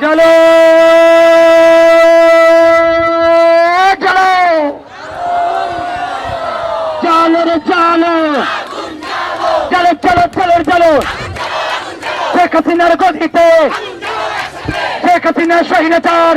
চলো। চলো। চলো রে, চলো। চলো চলো চলো চলো। শেখ হাসিনার গতিতে শেখ হাসিনার স্বৈরাচার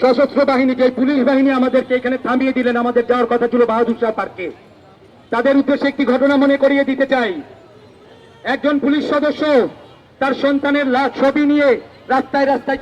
সশস্ত্র বাহিনী যে পুলিশ বাহিনী আমাদেরকে এখানে থামিয়ে দিলেন, আমাদের যাওয়ার কথা ছিল বাহাদুর শাহ পার্কে। তাদের উদ্দেশ্যে একটি ঘটনা মনে করিয়ে দিতে চাই। একজন পুলিশ সদস্য তার সন্তানের লাশ ছবি নিয়ে রাস্তায় রাস্তায়